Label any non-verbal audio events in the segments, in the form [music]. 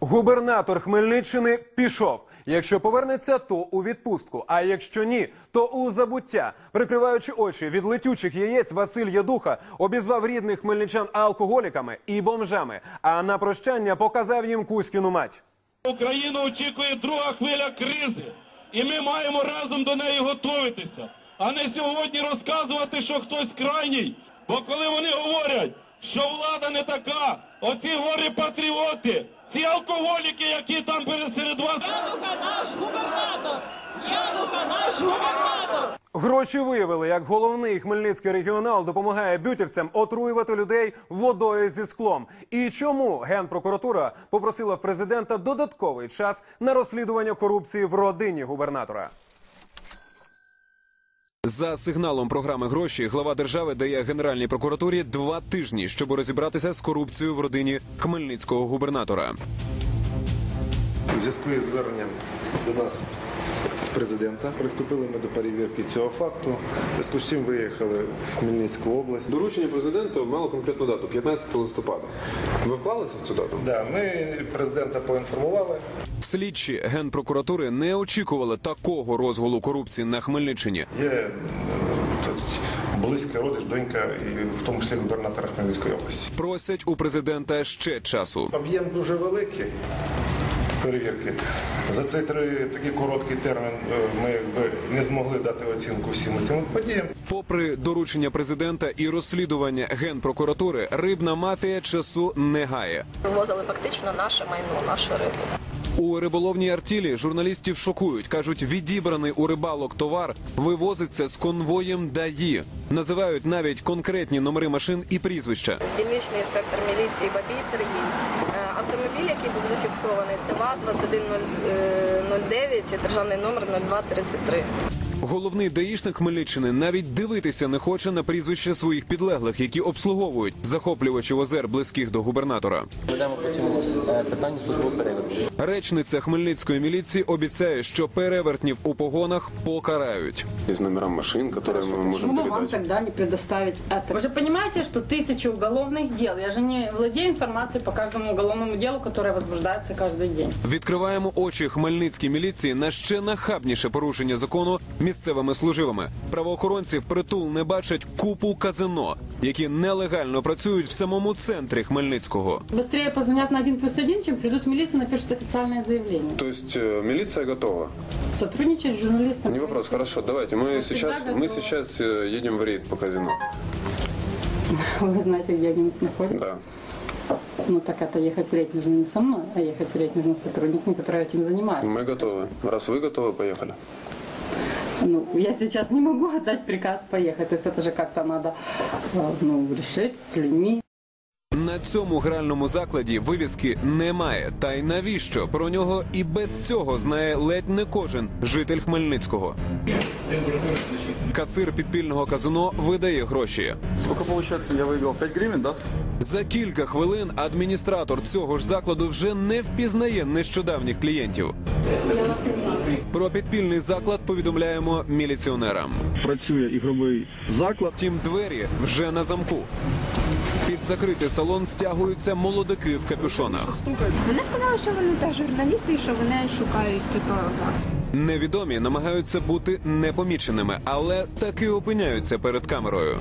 Губернатор Хмельниччини пішов. Якщо повернеться, то у відпустку. А якщо ні, то у забуття. Прикриваючи очі від летючих яєць, Василь Ядуха обізвав рідних хмельничан алкоголіками і бомжами. А на прощання показав їм Кузькіну мать. Україну очікує друга хвиля кризи, і ми маємо разом до неї готуватися, а не сьогодні розказувати, що хтось крайній. Бо коли вони говорять, що влада не така, оці горі патріоти, ці алкоголіки, які там перед серед вас. Януха наш губернатор! Януха наш губернатор! Гроші виявили, як головний хмельницький регіонал допомагає бютівцям отруювати людей водою зі склом. І чому генпрокуратура попросила в президента додатковий час на розслідування корупції в родині губернатора. За сигналом програми гроші глава держави дає Генеральній прокуратурі два тижні, щоб розібратися з корупцією в родині хмельницького губернатора. У зв'язку із зверненням до нас президента приступили ми до перевірки цього факту. Зв'язку з чим виїхали в Хмельницьку область. Доручення президента мало конкретну дату 15 листопада. Ви вклалися в цю дату? Да, ми президента поінформували. Слідчі генпрокуратури не очікували такого розголу корупції на Хмельниччині. Є е, близька родич, донька, і в тому числі губернатора Хмельницької області. Просять у президента ще часу. Об'єм дуже великий перевірки. За цей три, такий короткий термін е, ми якби не змогли дати оцінку всім цим подіям. Попри доручення президента і розслідування генпрокуратури, рибна мафія часу не гає. Вивозили фактично наше майно, нашу рибу. У риболовній артілі журналістів шокують. кажуть, відібраний у рибалок товар вивозиться з конвоєм ДАІ. Називають навіть конкретні номери машин і прізвища. Дільничний інспектор міліції Бабій Сергій. Е, Автомобіль, який був зафіксований, це ВАЗ 2109, державний номер 0233. Головний даїшник Хмельниччини навіть дивитися не хоче на прізвище своїх підлеглих, які обслуговують захоплювачів озер близьких до губернатора. Ведемо по цьому е, питанню службу перевірки. Речниця хмельницької міліції обіцяє, що перевертнів у погонах покарають. Есть номера машин, которые мы можем Почему бы вам передать. тогда не предоставить это? Вы же понимаете, что тысячи уголовных дел. Я же не владею информацией по каждому уголовному делу, которое возбуждается каждый день. Відкриваємо очі хмельницькій міліції на ще нахабніше порушення закону місцевими служивими. Правоохоронці впритул не бачать купу казино, які нелегально працюють в самому центрі Хмельницького. Быстрее позвонят на 1 плюс 1, чем придут в милицию и напишут официальное заявление. То есть э, милиция готова? Сотрудничать с журналистами. Не вопрос, хорошо, давайте. Мы Мы сейчас, всегда мы готовы. сейчас э, едем в рейд по казино. [laughs] Вы знаете, где они нас находят? Да. Ну так это ехать в рейд нужно не со мной, а ехать в рейд нужно с сотрудниками, которые этим занимаются. Мы готовы. Раз вы готовы, поехали. Ну, я сейчас не могу отдать приказ поехать. То есть это же как-то надо э, ну, решить с людьми. На цьому гральному закладі вивіски немає. Та й навіщо про нього і без цього знає ледь не кожен житель Хмельницького. Касир підпільного казино видає гроші. Сколько получается, я выиграл 5 гривен, да? За кілька хвилин адміністратор цього ж закладу вже не впізнає нещодавніх клієнтів. Про підпільний заклад повідомляємо міліціонерам. Працює ігровий заклад. Втім, двері вже на замку. Під закритий салон стягуються молодики в капюшонах. Вони сказали, що вони теж журналісти і що вони шукають типу вас. Невідомі намагаються бути непоміченими, але таки опиняються перед камерою.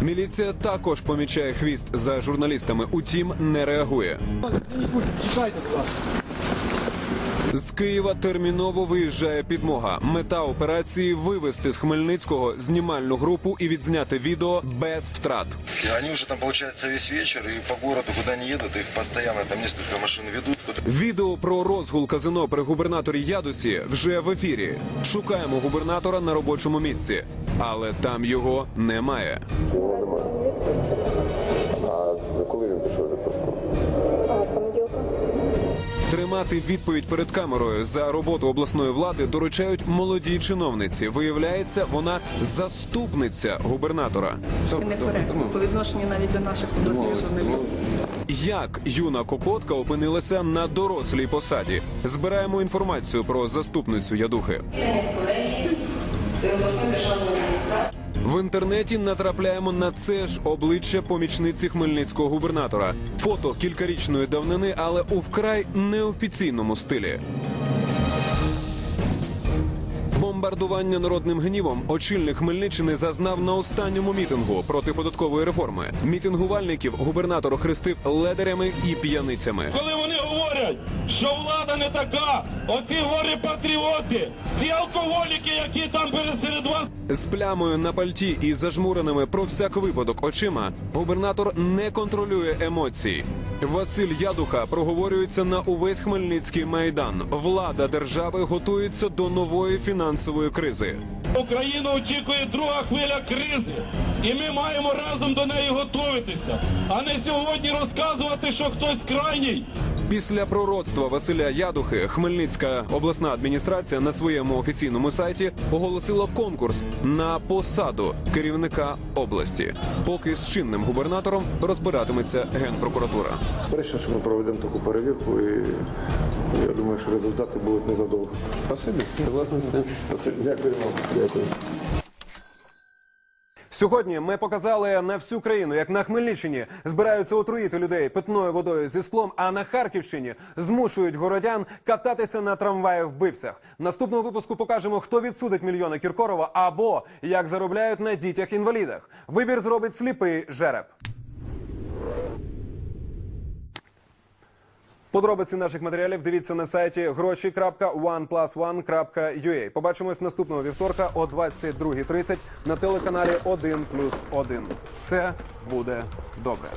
Міліція також помічає хвіст за журналістами, утім не реагує. З Києва терміново виїжджає підмога. Мета операції вивести з Хмельницького знімальну групу і відзняти відео без втрат. Они уже там, получается, весь вечер и по городу, куда они едут, их постоянно там несколько машин ведут. Куда... Відео про розгул казино при губернаторі Ядусі вже в ефірі. Шукаємо губернатора на робочому місці, але там його немає. Тримати відповідь перед камерою за роботу обласної влади доручають молодій чиновниці. Виявляється, вона заступниця губернатора. Некоректно по відношенню навіть до наших обласних журналістів. Як юна кокотка опинилася на дорослій посаді? Збираємо інформацію про заступницю ядухи. В інтернеті натрапляємо на це ж обличчя помічниці хмельницького губернатора. Фото кількарічної давнини, але у вкрай неофіційному стилі. Бомбардування народним гнівом очільник Хмельниччини зазнав на останньому мітингу проти податкової реформи. Мітингувальників губернатор охрестив ледарями і п'яницями. Коли вони говорять, що влада не така, оці горі патріоти, ці алкоголіки, які там пересеред вас З плямою на пальті і зажмуреними про всяк випадок очима губернатор не контролює емоцій. Василь Ядуха проговорюється на увесь Хмельницький майдан. Влада держави готується до нової фінансової кризи. Україну очікує друга хвиля кризи, і ми маємо разом до неї готуватися, а не сьогодні розказувати, що хтось крайній. Після пророцтва Василя Ядухи Хмельницька обласна адміністрація на своєму офіційному сайті оголосила конкурс на посаду керівника області. Поки з чинним губернатором розбиратиметься генпрокуратура. Перше, що ми проведемо таку перевірку, і я думаю, що результати будуть незадовго. Спасибі, согласен з цим. Дякую вам. Дякую. Сьогодні ми показали на всю країну, як на Хмельниччині збираються отруїти людей питною водою зі склом, а на Харківщині змушують городян кататися на трамваї вбивцях. Наступного випуску покажемо, хто відсудить мільйони Кіркорова або як заробляють на дітях інвалідах. Вибір зробить сліпий жереб. Подробиці наших матеріалів дивіться на сайті гроші.oneplusone.ua. Побачимось наступного вівторка о 22.30 на телеканалі 1+,1. Все буде добре.